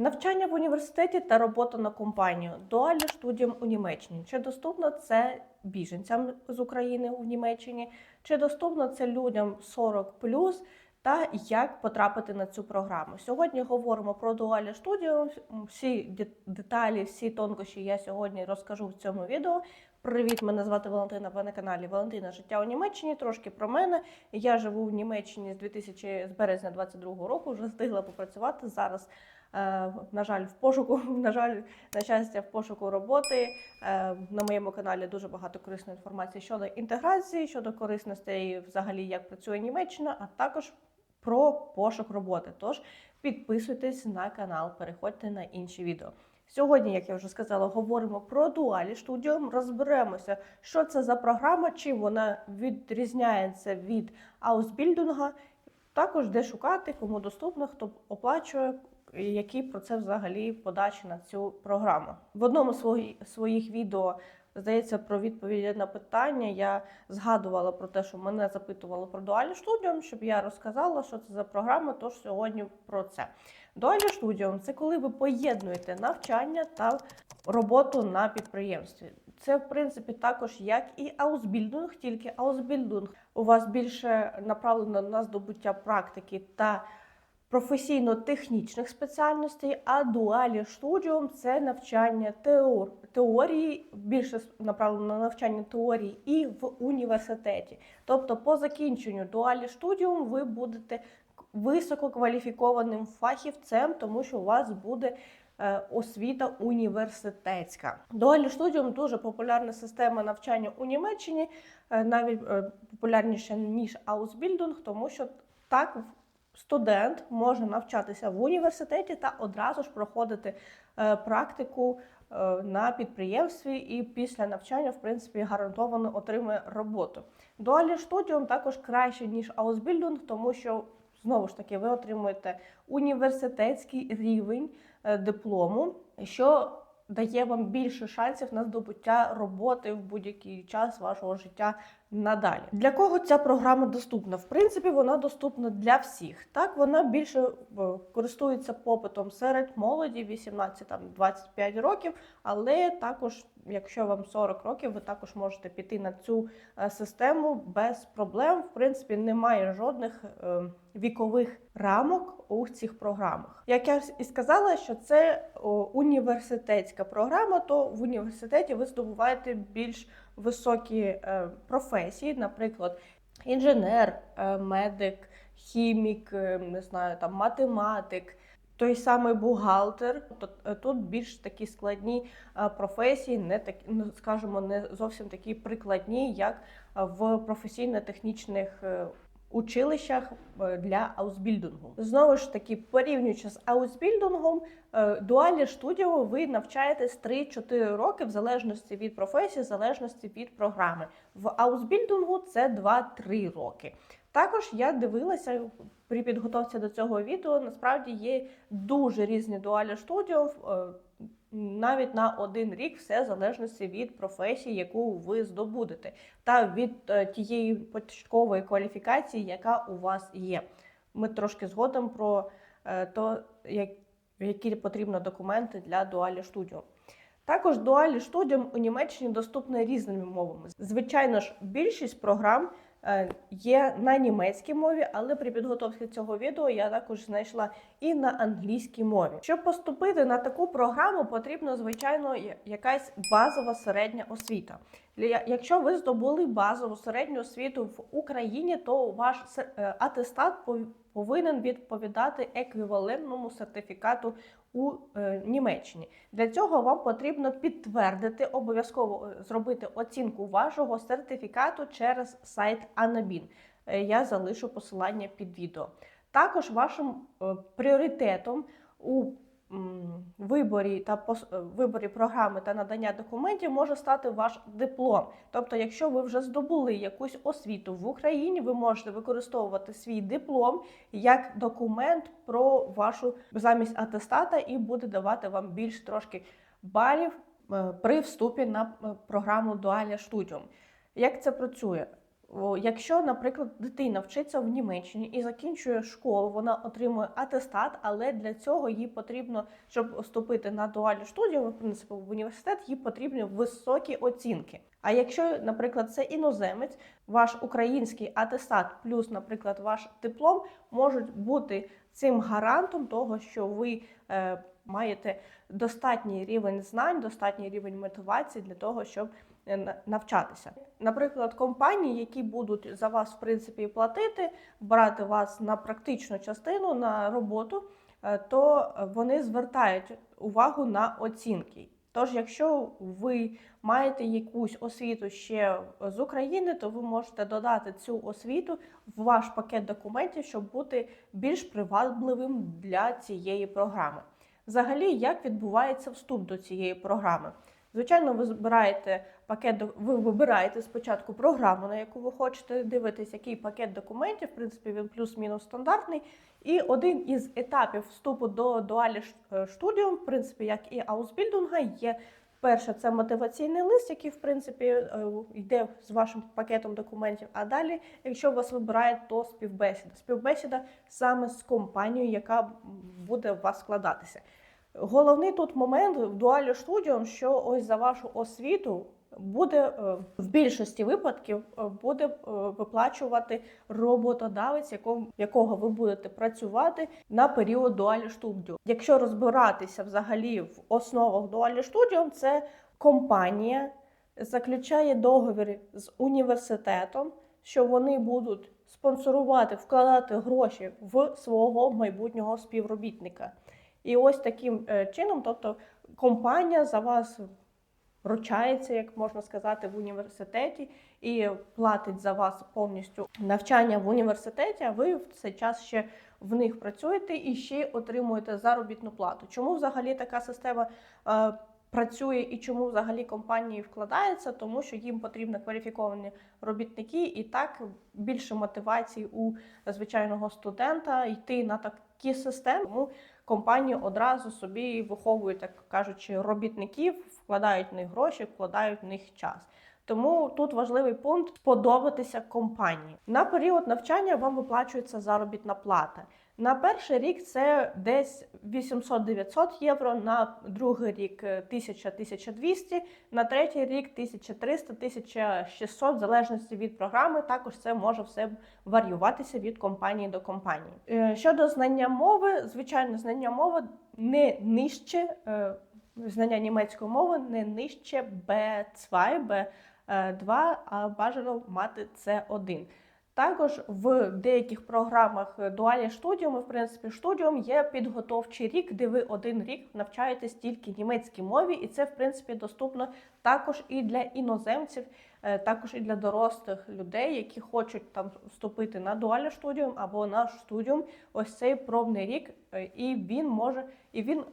Навчання в університеті та робота на компанію дуальне студіум у Німеччині. Чи доступно це біженцям з України в Німеччині? Чи доступно це людям 40 та як потрапити на цю програму? Сьогодні говоримо про дуальне студіум. Всі деталі, всі тонкощі я сьогодні розкажу в цьому відео. Привіт, мене звати Валентина. Ви на каналі Валентина Життя у Німеччині. Трошки про мене. Я живу в Німеччині з 2000, з березня 22 року. Вже встигла попрацювати зараз. Е, На жаль, в пошуку, на жаль, на щастя, в пошуку роботи. Е, На моєму каналі дуже багато корисної інформації щодо інтеграції, щодо корисностей, взагалі, як працює Німеччина, а також про пошук роботи. Тож підписуйтесь на канал, переходьте на інші відео. Сьогодні, як я вже сказала, говоримо про дуалі студіум. Розберемося, що це за програма, чим вона відрізняється від аусбільдинга. Також де шукати, кому доступно, хто оплачує, і які про це взагалі подачі на цю програму. В одному з свої- своїх відео, здається, про відповіді на питання я згадувала про те, що мене запитували про дуальний студіум, щоб я розказала, що це за програма. Тож сьогодні про це. Дуальний студіум це коли ви поєднуєте навчання та роботу на підприємстві. Це, в принципі, також як і аусбільдинг, тільки аусбільдинг у вас більше направлено на здобуття практики та професійно-технічних спеціальностей, а дуалі студіум це навчання теор- теорії, більше направлено на навчання теорії і в університеті. Тобто, по закінченню дуалі студіум ви будете висококваліфікованим фахівцем, тому що у вас буде е, освіта університетська. Дуальний студіум дуже популярна система навчання у Німеччині, е, навіть е, популярніша ніж аусбільдинг, тому що так студент може навчатися в університеті та одразу ж проходити е, практику е, на підприємстві і після навчання, в принципі, гарантовано отримує роботу. Дуальний студіум також краще, ніж аусбільдинг, тому що знову ж таки ви отримуєте університетський рівень е, диплому, що дає вам більше шансів на здобуття роботи в будь-який час вашого життя надалі. Для кого ця програма доступна? В принципі, вона доступна для всіх. Так, вона більше е, користується попитом серед молоді 18-25 років, але також, якщо вам 40 років, ви також можете піти на цю е, систему без проблем. В принципі, немає жодних е, вікових рамок у цих програмах. Як я і сказала, що це університетська програма, то в університеті ви здобуваєте більш високі е, професії, наприклад, інженер, е, медик, хімік, е, не знаю, там математик. Той самий бухгалтер, тут більш такі складні професії, не такі, ну, скажімо, не зовсім такі прикладні, як в професійно-технічних училищах е, для аусбільдингу. Знову ж таки, порівнюючи з аусбільдингом, е, дуальне студіо ви навчаєтесь 3-4 роки в залежності від професії, в залежності від програми. В аусбільдингу це 2-3 роки. Також я дивилася при підготовці до цього відео. Насправді є дуже різні дуальні студіо. Навіть на один рік все в залежності від професії, яку ви здобудете, та від е, тієї початкової кваліфікації, яка у вас є. Ми трошки згодом про е, то, які потрібні документи для дуалі студіо. Також дуалі студіум у Німеччині доступні різними мовами. Звичайно ж, більшість програм є на німецькій мові, але при підготовці цього відео я також знайшла і на англійській мові. Щоб поступити на таку програму, потрібно звичайно якась базова середня освіта. Якщо ви здобули базову середню освіту в Україні, то ваш е, атестат повинен відповідати еквівалентному сертифікату у е, Німеччині. Для цього вам потрібно підтвердити, обов'язково е, зробити оцінку вашого сертифікату через сайт Anabin. Е, Я залишу посилання під відео. Також вашим е, пріоритетом у виборі та е, виборі програми та надання документів може стати ваш диплом. Тобто, якщо ви вже здобули якусь освіту в Україні, ви можете використовувати свій диплом як документ про вашу замість атестата і буде давати вам більш трошки балів е, при вступі на е, програму Dualia Studium. Як це працює? Якщо, наприклад, дитина вчиться в Німеччині і закінчує школу, вона отримує атестат, але для цього їй потрібно, щоб вступити на дуальну студію, в принципі, в університет, їй потрібні високі оцінки. А якщо, наприклад, це іноземець, ваш український атестат плюс, наприклад, ваш диплом можуть бути цим гарантом того, що ви е, маєте достатній рівень знань, достатній рівень мотивації для того, щоб е, навчатися. Наприклад, компанії, які будуть за вас в принципі платити, брати вас на практичну частину на роботу, е, то вони звертають увагу на оцінки. Тож, якщо ви маєте якусь освіту ще з України, то ви можете додати цю освіту в ваш пакет документів, щоб бути більш привабливим для цієї програми. Взагалі, як відбувається вступ до цієї програми? Звичайно, ви збираєте пакет, ви вибираєте спочатку програму, на яку ви хочете дивитись, який пакет документів, в принципі, він плюс-мінус стандартний. І один із етапів вступу до дуалі студіум, в принципі, як і аусбільдинга, є перше, це мотиваційний лист, який, в принципі, е, йде з вашим пакетом документів. А далі, якщо вас вибирає, то співбесіда. Співбесіда саме з компанією, яка буде у вас складатися. Головний тут момент в дуалі студіум, що ось за вашу освіту буде е, в більшості випадків е, буде е, виплачувати роботодавець, якого, якого ви будете працювати на період дуалі студіум. Якщо розбиратися взагалі в основах дуалі студіум, це компанія заключає договір з університетом, що вони будуть спонсорувати, вкладати гроші в свого майбутнього співробітника. І ось таким е, чином, тобто компанія за вас ручається, як можна сказати, в університеті і платить за вас повністю навчання в університеті, а ви в цей час ще в них працюєте і ще отримуєте заробітну плату. Чому взагалі така система е, працює і чому взагалі компанії вкладаються? Тому що їм потрібні кваліфіковані робітники, і так більше мотивації у звичайного студента йти на такі системи. Тому компанії одразу собі виховують, так кажучи, робітників, вкладають в них гроші, вкладають в них час. Тому тут важливий пункт сподобатися компанії. На період навчання вам виплачується заробітна плата. На перший рік це десь 800-900 євро, на другий рік е, 1000-1200, на третій рік 1300-1600, в залежності від програми. Також це може все варіюватися від компанії до компанії. Е, Щодо знання мови, звичайно, знання мови не нижче. е, Знання німецької мови не нижче B2, B2, а бажано мати C1. Також в деяких програмах дуалі студіуму, в принципі, студіум є підготовчий рік, де ви один рік навчаєтесь тільки німецькій мові, і це, в принципі, доступно також і для іноземців, е, також і для дорослих людей, які хочуть там вступити на дуалі студіум або на студіум. Ось цей пробний рік, е, і він може і він.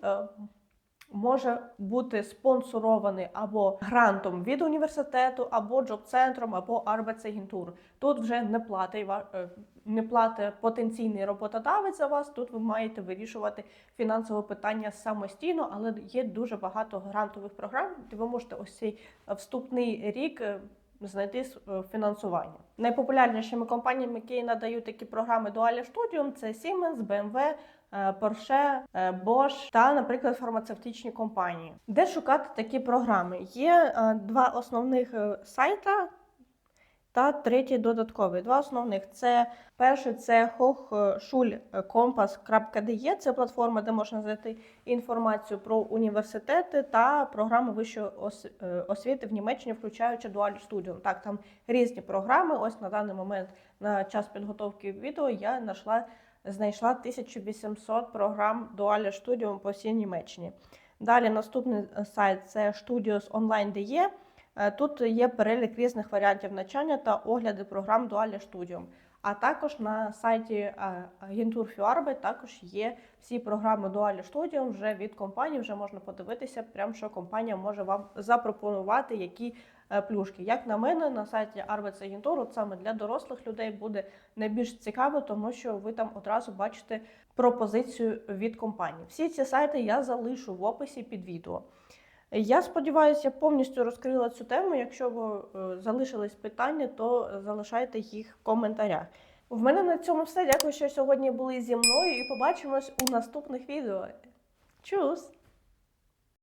Може бути спонсорований або грантом від університету, або джоб-центром, або Arbeitsagentur. Тут вже не платить е, не платить потенційний роботодавець за вас. Тут ви маєте вирішувати фінансове питання самостійно, але є дуже багато грантових програм, де ви можете ось цей вступний рік е, знайти е, фінансування. Найпопулярнішими компаніями, які надають такі програми Dual Studium, це Siemens, BMW, Porsche, е, Bosch та, наприклад, фармацевтичні компанії. Де шукати такі програми? Є е, два основних е, сайта. Та третій додатковий. Два основних це перший це hochschulkompass.de, це платформа, де можна знайти інформацію про університети та програми вищої освіти в Німеччині, включаючи Dual Studium. Так, там різні програми. Ось на даний момент на час підготовки відео я знайшла, знайшла 1800 програм Dual Studium по всій Німеччині. Далі наступний е, сайт це studiosonline.de. Е, Тут є перелік різних варіантів навчання та огляди програм Dual Studium. А також на сайті е, Agentur für Arbeit також є всі програми Dual Studium вже від компанії. Вже можна подивитися, прям що компанія може вам запропонувати які е, плюшки. Як на мене, на сайті Arbeitsagentur саме для дорослих людей буде найбільш цікаво, тому що ви там одразу бачите пропозицію від компанії. Всі ці сайти я залишу в описі під відео. Я сподіваюся, я повністю розкрила цю тему. Якщо ви, е, залишились питання, то залишайте їх в коментарях. В мене на цьому все. Дякую, що сьогодні були зі мною, і побачимось у наступних відео. Чус!